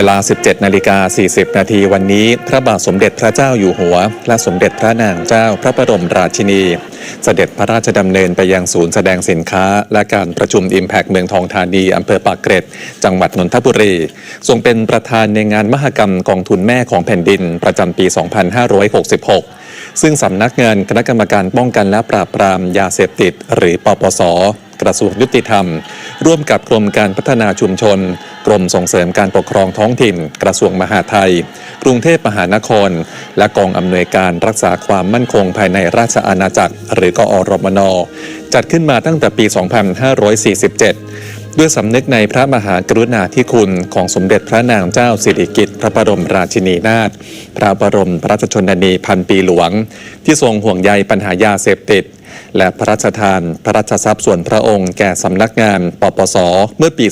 เวลา 17 นาฬิกา 40 นาทีวันนี้ พระบาทสมเด็จพระเจ้าอยู่หัว และสมเด็จพระนางเจ้าพระบรมราชินี เสด็จพระราชดำเนินไปยังศูนย์แสดงสินค้า และการประชุม Impact เมืองทองธานีอำเภอปากเกร็ด จังหวัดนนทบุรี ทรงเป็นประธานในงานมหกรรมกองทุนแม่ของแผ่นดินประจำปี 2566 ซึ่งสำนักงานคณะกรรมการป้องกันและปราบปรามยาเสพติด หรือปปสกระทรวงยุติธรรม ร่วมกับกรมการพัฒนาชุมชน กรมส่งเสริมการปกครองท้องถิ่น กระทรวงมหาดไทย กรุงเทพมหานคร และกองอำนวยการรักษาความมั่นคงภายในราชอาณาจักร หรือกอรมน จัดขึ้นมาตั้งแต่ปี 2547ด้วยสำนึกในพระมหากรุณาธิคุณของสมเด็จพระนางเจ้าสิริกิติ์พระบรมราชินีนาถพระบรมราชชนนีพันปีหลวง ที่ทรงห่วงใยปัญหายาเสพติด และพระราชทานพระราชทรัพย์ส่วนพระองค์แก่สำนักงานปปส เมื่อปี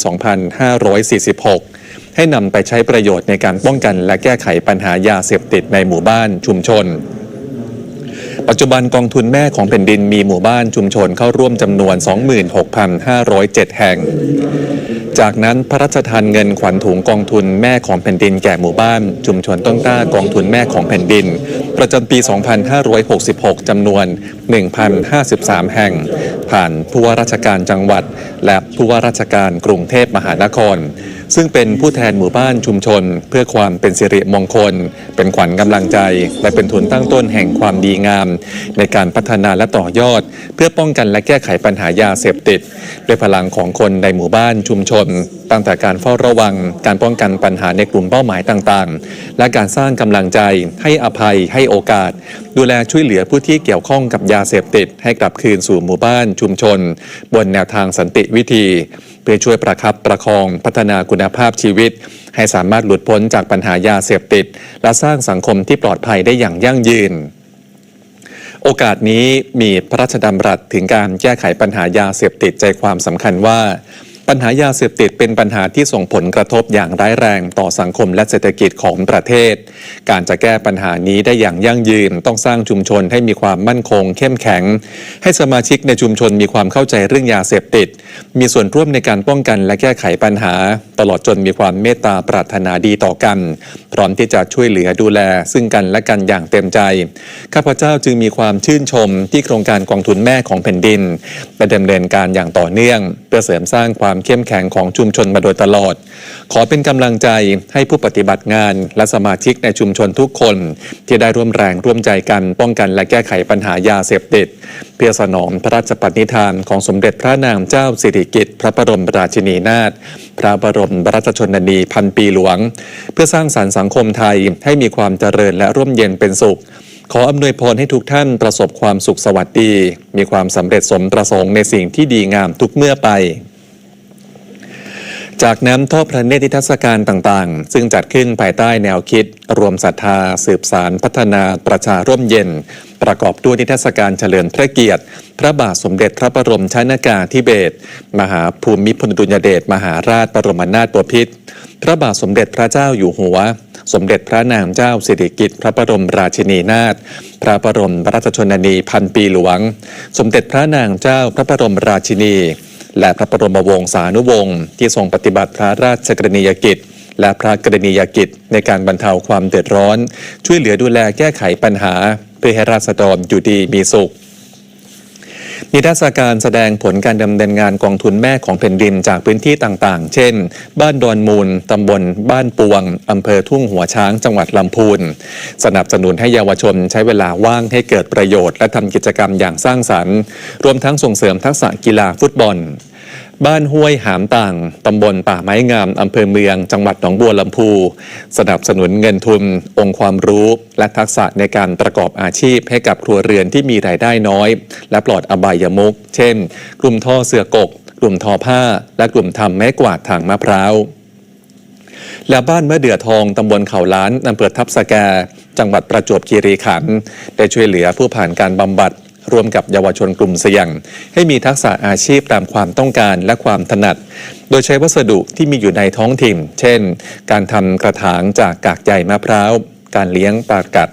2546 ให้นำไปใช้ประโยชน์ในการป้องกันและแก้ไขปัญหายาเสพติดในหมู่บ้านชุมชน ปัจจุบันกองทุนแม่ของแผ่นดินมีหมู่บ้านชุมชนเข้าร่วมจำนวน 26,507 แห่ง จากนั้นพระราชทานเงินขวัญถุงกองทุนแม่ของแผ่นดินแก่หมู่บ้าน ชุมชนต้นกล้ากองทุนแม่ของแผ่นดิน ประจำปี 2566 จำนวน 1,053 แห่ง ผ่านผู้ว่าราชการจังหวัด และผู้ว่าราชการกรุงเทพมหานคร ซึ่งเป็นผู้แทนหมู่บ้านชุมชน เพื่อความเป็นสิริมงคล เป็นขวัญกำลังใจ และเป็นทุนตั้งต้นแห่งความดีงาม ในการพัฒนาและต่อยอด เพื่อป้องกันและแก้ไขปัญหายาเสพติดด้วยพลังของคนในหมู่บ้านชุมชน ตั้งแต่การเฝ้าระวัง การป้องกันปัญหาในกลุ่มเป้าหมายต่างๆ และการสร้างกำลังใจให้อภัยให้โอกาส ดูแลช่วยเหลือผู้ที่เกี่ยวข้องกับยาเสพติด ให้กลับคืนสู่หมู่บ้านชุมชน บนแนวทางสันติวิธี พื่อช่วยประคับประคองพัฒนาคุณภาพชีวิต ให้สามารถหลุดพ้นจากปัญหายาเสพติด และสร้างสังคมที่ปลอดภัยได้อย่างยั่งยืน โอกาสนี้มีพระราชดำรัสถึงการแก้ไขปัญหายาเสพติดใจความสำคัญว่า ปัญหายาเสพติดเป็นปัญหาที่ส่งผลกระทบอย่างร้ายแรงต่อสังคมและเศรษฐกิจของประเทศ การจะแก้ปัญหานี้ได้อย่างยั่งยืน ต้องสร้างชุมชนให้มีความมั่นคง เข้มแข็ง ให้สมาชิกในชุมชนมีความเข้าใจเรื่องยาเสพติด มีส่วนร่วมในการป้องกันและแก้ไขปัญหา ตลอดจนมีความเมตตาปรารถนาดีต่อกัน พร้อมที่จะช่วยเหลือดูแล ซึ่งกันและกันอย่างเต็มใจ ข้าพเจ้าจึงมีความชื่นชมที่โครงการกองทุนแม่ของแผ่นดินได้ดำเนินการอย่างต่อเนื่อง เพื่อเสริมสร้างความเข้มแข็งของชุมชนมาโดยตลอด ขอเป็นกำลังใจให้ผู้ปฏิบัติงานและสมาชิกในชุมชนทุกคน ที่ได้ร่วมแรงร่วมใจกันป้องกันและแก้ไขปัญหายาเสพติด เพื่อสนองพระราชปณิธานของสมเด็จพระนางเจ้าสิริกิติ์พระบรมราชินีนาถพระบรมราชชนนีพันปีหลวง เพื่อสร้างสรรค์สังคมไทยให้มีความเจริญและร่มเย็นเป็นสุขขออำนวยพรให้ทุกท่านประสบความสุขสวัสดี มีความสำเร็จสมประสงค์ในสิ่งที่ดีงามทุกเมื่อไป จากน้ำทอพระเนตรนิทรรศการต่างๆ ซึ่งจัดขึ้นภายใต้แนวคิด รวมศรัทธา สืบสารพัฒนาประชาร่มเย็น ประกอบด้วยนิทรรศการเฉลิมพระเกียรติ พระบาทสมเด็จพระบรมชนากาธิเบศรมหาภูมิพลอดุลยเดชมหาราชบรมนาถบพิตรพระบาทสมเด็จพระเจ้าอยู่หัว สมเด็จพระนางเจ้าสิริกิติ์พระบรมราชินีนาถพระบรมราชชนนีพันปีหลวง สมเด็จพระนางเจ้าพระบรมราชินี และพระบรมวงศานุวงศ์ที่ทรงปฏิบัติพระราชกรณียกิจ และพระกรณียกิจในการบรรเทาความเดือดร้อน ช่วยเหลือดูแลแก้ไขปัญหา เพื่อให้ราษฎรอยู่ดีมีสุข นิทรรศการแสดงผลการดำเนินงานกองทุนแม่ของแผ่นดินจากพื้นที่ต่างๆ เช่น บ้านดอนมูลตำบล บ้านปวงอำเภอทุ่งหัวช้าง จังหวัดลำพูน สนับสนุนให้เยาวชนใช้เวลาว่างให้เกิดประโยชน์ และทำกิจกรรมอย่างสร้างสรรค์ รวมทั้งส่งเสริมทักษะกีฬาฟุตบอล บ้านห้วยหามต่าง ตำบลป่าไม้งาม อำเภอเมือง จังหวัดหนองบัวลำพู สนับสนุนเงินทุน องค์ความรู้ และทักษะในการประกอบอาชีพให้กับครัวเรือนที่มีรายได้น้อย และปลอดอบายมุก เช่น กลุ่มท่อเสือกก กลุ่มทอผ้า และกลุ่มทำไม้กวาดทางมะพร้าวและบ้านเมะเดือทอง ตำบลเขาล้านอำเภอทับสแก จังหวัดประจวบคีรีขันธ์ได้ช่วยเหลือผู้ผ่านการบำบัด ร่วมกับเยาวชนกลุ่มเสี่ยง ให้มีทักษะอาชีพตามความต้องการและความถนัด โดยใช้วัสดุที่มีอยู่ในท้องถิ่น เช่น การทำกระถางจากกากใยมะพร้าว การเลี้ยงปลากัด